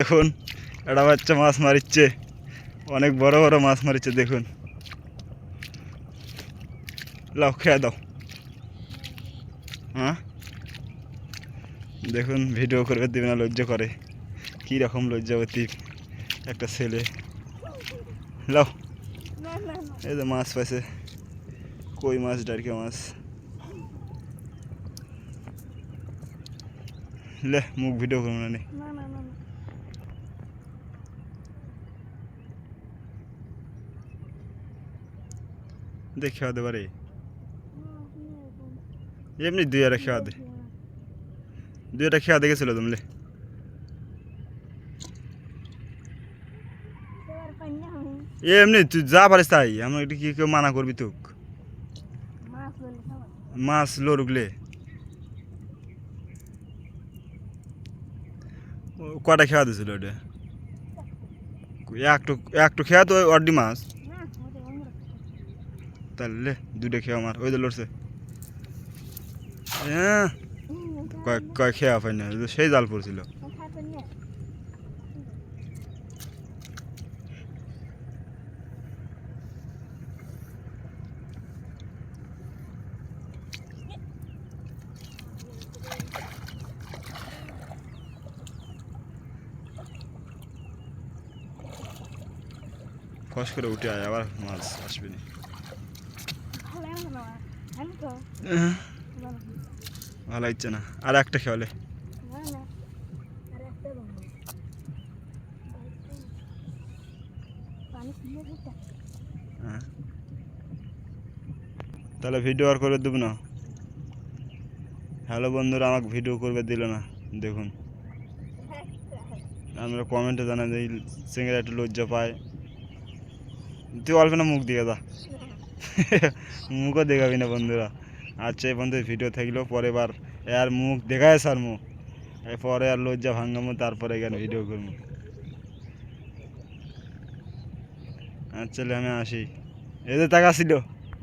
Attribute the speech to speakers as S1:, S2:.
S1: দেখুন, একটা বাচ্চা মাছ মারিচ্ছে। অনেক বড় বড় মাছ মারিচ্ছে, দেখুন। লাও, খেয়ে দাও। হ্যাঁ? দেখুন, ভিডিও করবে, দেবে না, লজ্জা করে। কী রকম লজ্জাবতী একটা ছেলে। লাও। এই তো মাছ পাইছে। কই মাছ ডারকে মাছ? লে, মুখ ভিডিও করব না দেখ খেয়া দে পারে এমনি দুই একটা খেয়া দে দুই একটা খেয়া দেখেছিল তুমি
S2: আমি
S1: এমনি তুই যা পারিস তাই আমরা এটা কি কেউ মানা করবি তোক?
S2: মাছ
S1: লড়ুকলে কটা খেয়া দিয়েছিল ওটা? একটু একটু খেয়া তো অড্ডি মাছ। তাহলে দুটো খেয়ে আমার। ওই লড়ছে। হ্যাঁ। কয় কয় খেয়া পাই না সেই জাল পড়ছিল। ফস করে উঠে আয়, আবার মাছ আসবে না
S2: ভালো লাগে না আমি তো
S1: হ্যাঁ,
S2: ভালো
S1: লাগছে না। আর একটা খেয়ালে হ্যাঁ। তাহলে ভিডিও আর করে দেবো না। হ্যালো বন্ধুরা, আমাকে ভিডিও করবে, দিল না। দেখুন। আমরা কমেন্টে জানা যে সিঙ্গের একটু লজ্জা পায়। তুই অল্প না মুখ দিয়ে যা। মুখও দেখাবি না বন্ধুরা। আচ্ছা এই বন্ধু ভিডিও থাকলেও পরে বার আর মুখ দেখায় স্যার মুখ। এরপরে আর লজ্জা ভাঙামো তারপরে এখানে ভিডিও করব। আচ্ছা আমি আসি। এদের টাকা ছিল